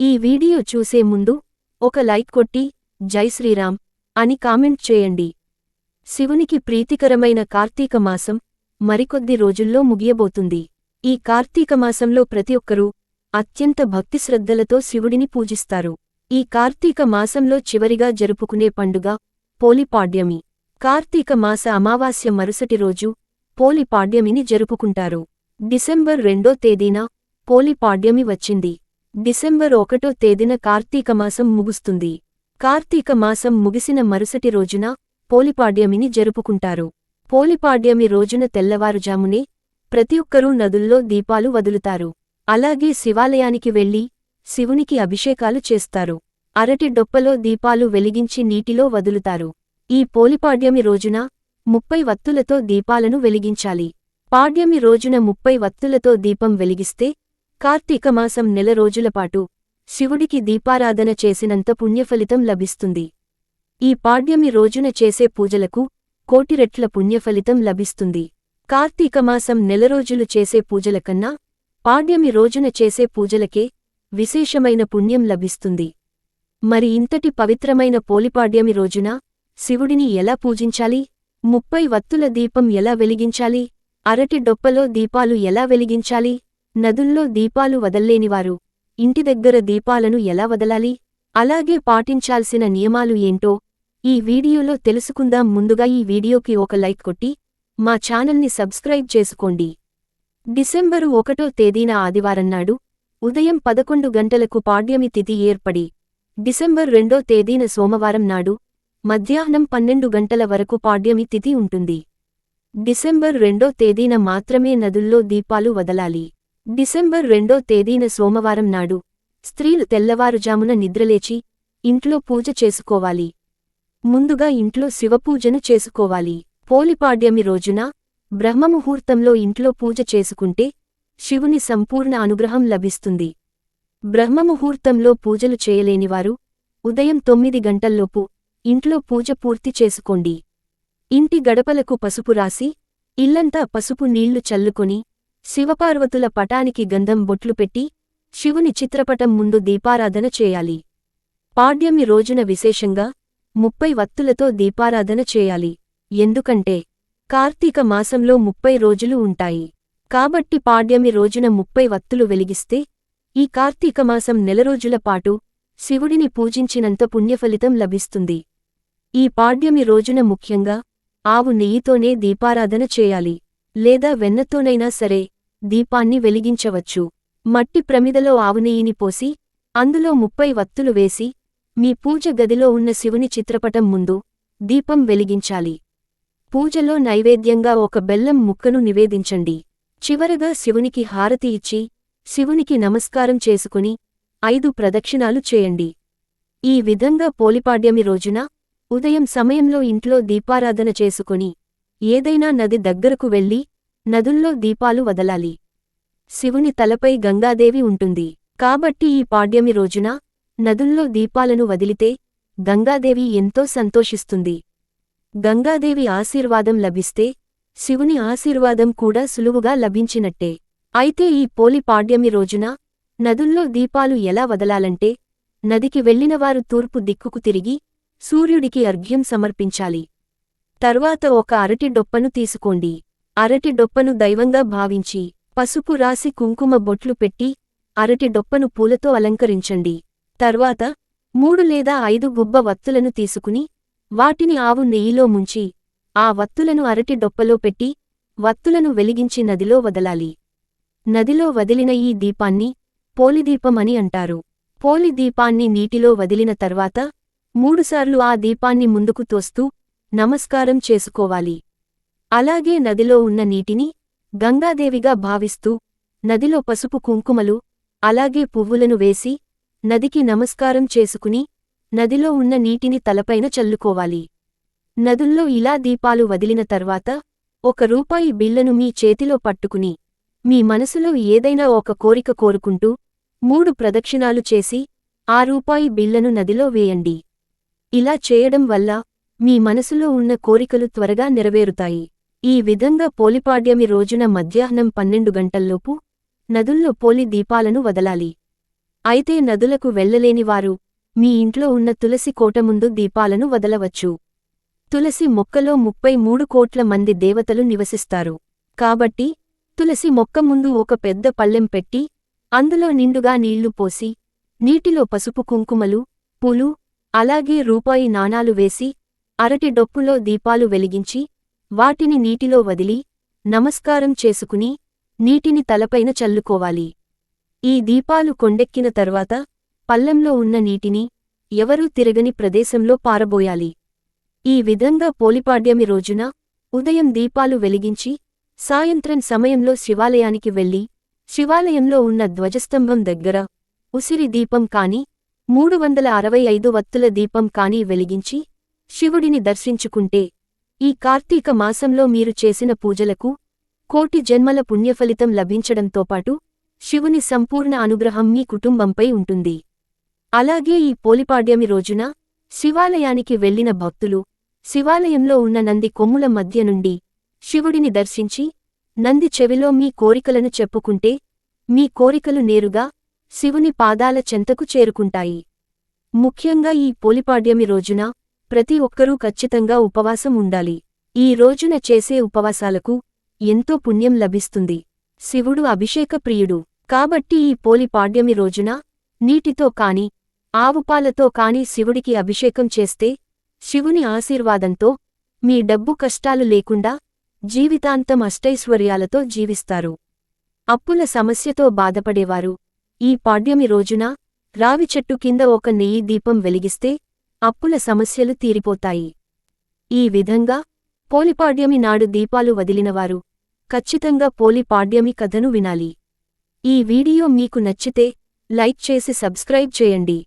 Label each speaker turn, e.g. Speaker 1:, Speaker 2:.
Speaker 1: ఈ వీడియో చూసే ముందు ఒక లైక్ కొట్టి జై శ్రీరామ్ అని కామెంట్ చేయండి. శివునికి ప్రీతికరమైన కార్తీక మాసం మరికొద్ది రోజుల్లో ముగియబోతుంది. ఈ కార్తీక మాసంలో ప్రతి ఒక్కరూ అత్యంత భక్తిశ్రద్ధలతో శివుడిని పూజిస్తారు. ఈ కార్తీక మాసంలో చివరిగా జరుపుకునే పండుగ పోలిపాడ్యమి కార్తీక మాస అమావాస్య మరుసటి రోజు పోలిపాడ్యమిని జరుపుకుంటారు. డిసెంబర్ రెండో తేదీన పోలిపాడ్యమి వచ్చింది. డిసెంబర్ ఒకటో తేదీన కార్తీక మాసం ముగుస్తుంది. కార్తీక మాసం ముగిసిన మరుసటి రోజున పోలిపాడ్యమిని జరుపుకుంటారు. పోలిపాడ్యమి రోజున తెల్లవారుజామునే ప్రతి ఒక్కరూ నదుల్లో దీపాలు వదులుతారు. అలాగే శివాలయానికి వెళ్ళి శివునికి అభిషేకాలు చేస్తారు. అరటి డొప్పలో దీపాలు వెలిగించి నీటిలో వదులుతారు. ఈ పోలిపాడ్యమి రోజున ముప్పై వత్తులతో దీపాలను వెలిగించాలి. పాడ్యమి రోజున ముప్పై వత్తులతో దీపం వెలిగిస్తే కార్తీకమాసం నెల రోజులపాటు శివుడికి దీపారాధన చేసినంత పుణ్యఫలితం లభిస్తుంది. ఈ పాడ్యమి రోజున చేసే పూజలకు కోటి రెట్ల పుణ్యఫలితం లభిస్తుంది. కార్తీకమాసం నెల రోజులు చేసే పూజలకన్నా పాడ్యమి రోజున చేసే పూజలకే విశేషమైన పుణ్యం లభిస్తుంది. మరి ఇంతటి పవిత్రమైన పోలిపాడ్యమి రోజున శివుడిని ఎలా పూజించాలి? ముప్పై వత్తుల దీపం ఎలా వెలిగించాలి? అరటి డొప్పలో దీపాలు ఎలా వెలిగించాలి? నదుల్లో దీపాలు వదల్లేనివారు. ఇంటి దగ్గర దీపాలను ఎలా వదలాలి? అలాగే పాటించాల్సిన నియమాలు ఏంటో? ఈ వీడియోలో తెలుసుకుందాం. ముందుగా ఈ వీడియోకి ఒక లైక్ కొట్టి మా ఛానల్ని సబ్స్క్రైబ్ చేసుకోండి. డిసెంబరు ఒకటో తేదీన ఆదివారం నాడు ఉదయం పదకొండు గంటలకు పాడ్యమి తిథి ఏర్పడి డిసెంబర్ రెండో తేదీన సోమవారం నాడు మధ్యాహ్నం పన్నెండు గంటల వరకు పాడ్యమి తిథి ఉంటుంది. డిసెంబర్ రెండో తేదీన మాత్రమే నదుల్లో దీపాలు వదలాలి. డిసెంబర్ రెండో తేదీన సోమవారం నాడు స్త్రీలు తెల్లవారుజామున నిద్రలేచి ఇంట్లో పూజ చేసుకోవాలి. ముందుగా ఇంట్లో శివపూజను చేసుకోవాలి. పోలిపాడ్యమి రోజున బ్రహ్మముహూర్తంలో ఇంట్లో పూజ చేసుకుంటే శివుని సంపూర్ణ అనుగ్రహం లభిస్తుంది. బ్రహ్మముహూర్తంలో పూజలు చేయలేనివారు ఉదయం తొమ్మిది గంటల్లోపు ఇంట్లో పూజ పూర్తి చేసుకోండి. ఇంటి గడపలకు పసుపు రాసి ఇల్లంతా పసుపు నీళ్ళు చల్లుకొని శివపార్వతుల పటానికి గంధం బొట్లు పెట్టి శివుని చిత్రపటం ముందు దీపారాధన చేయాలి. పాడ్యమి రోజున విశేషంగా ముప్పై వత్తులతో దీపారాధన చేయాలి. ఎందుకంటే కార్తీక మాసంలో ముప్పై రోజులు ఉంటాయి. కాబట్టి పాడ్యమి రోజున ముప్పై వత్తులు వెలిగిస్తే ఈ కార్తీకమాసం నెల రోజుల పాటు శివుడిని పూజించినంత పుణ్యఫలితం లభిస్తుంది. ఈ పాడ్యమి రోజున ముఖ్యంగా ఆవు నెయ్యితోనే దీపారాధన చేయాలి. లేదా వెన్నతోనైనా సరే దీపాన్ని వెలిగించవచ్చు. మట్టి ప్రమిదలో ఆవునెయ్యిని పోసి అందులో ముప్పై వత్తులు వేసి మీ పూజ గదిలో ఉన్న శివుని చిత్రపటం ముందు దీపం వెలిగించాలి. పూజలో నైవేద్యంగా ఒక బెల్లం ముక్కను నివేదించండి. చివరగా శివునికి హారతి ఇచ్చి శివునికి నమస్కారం చేసుకుని ఐదు ప్రదక్షిణాలు చేయండి. ఈ విధంగా పోలిపాడ్యమి రోజున ఉదయం సమయంలో ఇంట్లో దీపారాధన చేసుకుని ఏదైనా నది దగ్గరకు వెళ్ళి నదుల్లో దీపాలు వదలాలి. శివుని తలపై గంగాదేవి ఉంటుంది. కాబట్టి ఈ పాడ్యమి రోజున నదుల్లో దీపాలను వదిలితే గంగాదేవి ఎంతో సంతోషిస్తుంది. గంగాదేవి ఆశీర్వాదం లభిస్తే శివుని ఆశీర్వాదం కూడా సులువుగా లభించినట్టే. అయితే ఈ పోలి పాడ్యమి రోజున నదుల్లో దీపాలు ఎలా వదలాలంటే నదికి వెళ్ళినవారు తూర్పు దిక్కుకు తిరిగి సూర్యుడికి అర్ఘ్యం సమర్పించాలి. తర్వాత ఒక అరటి డొప్పను తీసుకోండి. అరటి డొప్పను దైవంగా భావించి పసుపు రాసి కుంకుమ బొట్లు పెట్టి అరటి డొప్పను పూలతో అలంకరించండి. తర్వాత మూడు లేదా ఐదు గుబ్బ వత్తులను తీసుకుని వాటిని ఆవు నెయ్యిలో ముంచి ఆ వత్తులను అరటి డొప్పలో పెట్టి వత్తులను వెలిగించి నదిలో వదలాలి. నదిలో వదిలిన ఈ దీపాన్ని పోలిదీపం అని అంటారు. పోలి దీపాన్ని నీటిలో వదిలిన తర్వాత మూడుసార్లు ఆ దీపాన్ని ముందుకు తోస్తూ నమస్కారం చేసుకోవాలి. అలాగే నదిలో ఉన్న నీటిని గంగాదేవిగా భావిస్తూ నదిలో పసుపు కుంకుమలు అలాగే పువ్వులను వేసి నదికి నమస్కారం చేసుకుని నదిలో ఉన్న నీటిని తలపైన చల్లుకోవాలి. నదుల్లో ఇలా దీపాలు వదిలిన తర్వాత ఒక రూపాయి బిళ్ళను మీ చేతిలో పట్టుకుని మీ మనసులో ఏదైనా ఒక కోరిక కోరుకుంటూ మూడు ప్రదక్షిణాలు చేసి ఆ రూపాయి బిళ్ళను నదిలో వేయండి. ఇలా చేయడం వల్ల మీ మనసులో ఉన్న కోరికలు త్వరగా నెరవేరుతాయి. ఈ విధంగా పోలిపాడ్యమి రోజున మధ్యాహ్నం పన్నెండు గంటల్లోపు నదుల్లో పోలి దీపాలను వదలాలి. అయితే నదులకు వెళ్ళలేనివారు మీ ఇంట్లో ఉన్న తులసి కోట ముందు దీపాలను వదలవచ్చు. తులసి మొక్కలో ముప్పై మూడు కోట్ల మంది దేవతలు నివసిస్తారు. కాబట్టి తులసి మొక్క ముందు ఒక పెద్ద పళ్ళెం పెట్టి అందులో నిండుగా నీళ్ళు పోసి నీటిలో పసుపు కుంకుమలు పూలు అలాగే రూపాయి నాణాలు వేసి అరటి డొప్పులో దీపాలు వెలిగించి వాటిని నీటిలో వదిలి నమస్కారం చేసుకుని నీటిని తలపైన చల్లుకోవాలి. ఈ దీపాలు కొండెక్కిన తర్వాత పల్లెంలో ఉన్న నీటిని ఎవరూ తిరగని ప్రదేశంలో పారబోయాలి. ఈ విధంగా పోలిపాడ్యమి రోజున ఉదయం దీపాలు వెలిగించి సాయంత్రం సమయంలో శివాలయానికి వెళ్ళి శివాలయంలో ఉన్న ధ్వజస్తంభం దగ్గర ఉసిరి దీపం కాని మూడు వందల అరవై ఐదు వత్తుల దీపం కాని వెలిగించి శివుడిని దర్శించుకుంటే ఈ కార్తీక మాసంలో మీరు చేసిన పూజలకు కోటి జన్మల పుణ్యఫలితం లభించడంతో పాటు శివుని సంపూర్ణ అనుగ్రహం మీ కుటుంబంపై ఉంటుంది. అలాగే ఈ పోలిపాడ్యమి రోజున శివాలయానికి వెళ్ళిన భక్తులు శివాలయంలో ఉన్న నంది కొమ్ముల మధ్య నుండి శివుడిని దర్శించి నంది చెవిలో మీ కోరికలను చెప్పుకుంటే మీ కోరికలు నేరుగా శివుని పాదాల చెంతకు చేరుకుంటాయి. ముఖ్యంగా ఈ పోలిపాడ్యమి రోజున ప్రతి ఒక్కరూ ఖచ్చితంగా ఉపవాసం ఉండాలి. ఈ రోజున చేసే ఉపవాసాలకు ఎంతో పుణ్యం లభిస్తుంది. శివుడు అభిషేక ప్రియుడు. కాబట్టి ఈ పోలి పాడ్యమి రోజున నీటితో కాని ఆవుపాలతో కాని శివుడికి అభిషేకం చేస్తే శివుని ఆశీర్వాదంతో మీ డబ్బు కష్టాలు లేకుండా జీవితాంతం అష్టైశ్వర్యాలతో జీవిస్తారు. అప్పుల సమస్యతో బాధపడేవారు. ఈ పాడ్యమి రోజున రావి చెట్టు కింద ఒక నెయ్యి దీపం వెలిగిస్తే అప్పుల సమస్యలు తీరిపోతాయి. ఈ విధంగా పోలిపాడ్యమి నాడు దీపాలు వదిలినవారు ఖచ్చితంగా పోలిపాడ్యమి కథను వినాలి. ఈ వీడియో మీకు నచ్చితే లైక్ చేసి సబ్స్క్రైబ్ చేయండి.